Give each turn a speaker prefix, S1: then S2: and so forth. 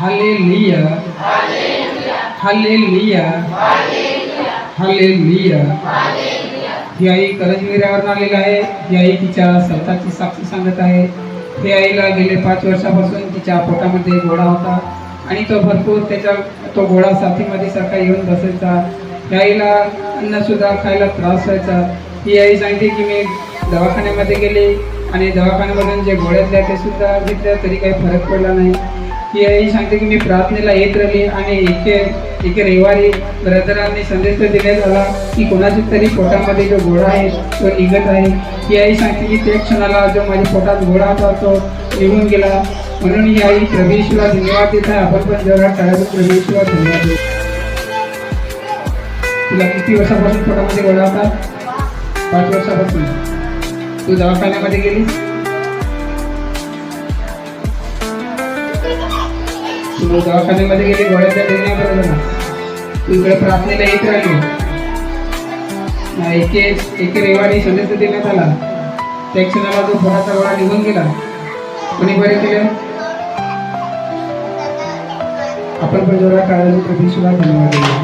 S1: Hallelujah hallelujah hallelujah ही आई करंजविऱ्यावर आलेली आहे. ही आई तिच्या स्वतःची साक्षी सांगत आहे. ही आईला गेले पाच वर्षापासून तिच्या पोटामध्ये घोडा होता. आणि तो भरपूर त्याच्या तो घोडा साथीमध्ये सारखा येऊन बसायचा. या आईला अन्न सुद्धा खायला त्रास व्हायचा. ही आई सांगते की मी दवाखान्यामध्ये गेले आणि दवाखान्यामधून जे गोळ्यातल्या ते सुद्धा घेतल्या तरी काही फरक पडला नाही. ती आई सांगते की मी प्रार्थनेला येत राहिली आणि एके एके रविवारी ब्रदरांनी संदेश देण्यात आला की कोणाच्या तरी पोटामध्ये जो घोडा आहे तो निघत आहे. ती आई सांगते की त्या क्षणाला जो माझ्या पोटात घोडा होता तो निघून गेला. म्हणून ही आई प्रभेशला धन्यवाद देत आहे. आपण पण जरा टाळतो प्रभेशला धन्यवाद देत तुला किती वर्षापासून पोटामध्ये घोडा होता? पाच वर्षापासून. तू दवाखान्यामध्ये गेलीस मग दवाखान्यामध्ये गेली गोळ्याच्या देण्याबरोबर ना इकडे प्रार्थनेला येत राहिली. एके एके रविवारी सदस्य देण्यात आला. त्या क्षणाला जो पोटाचा गोळा निघून गेला. कोणी बरे केलं? आपण पण जोरा काढायला प्रभूला धन्यवाद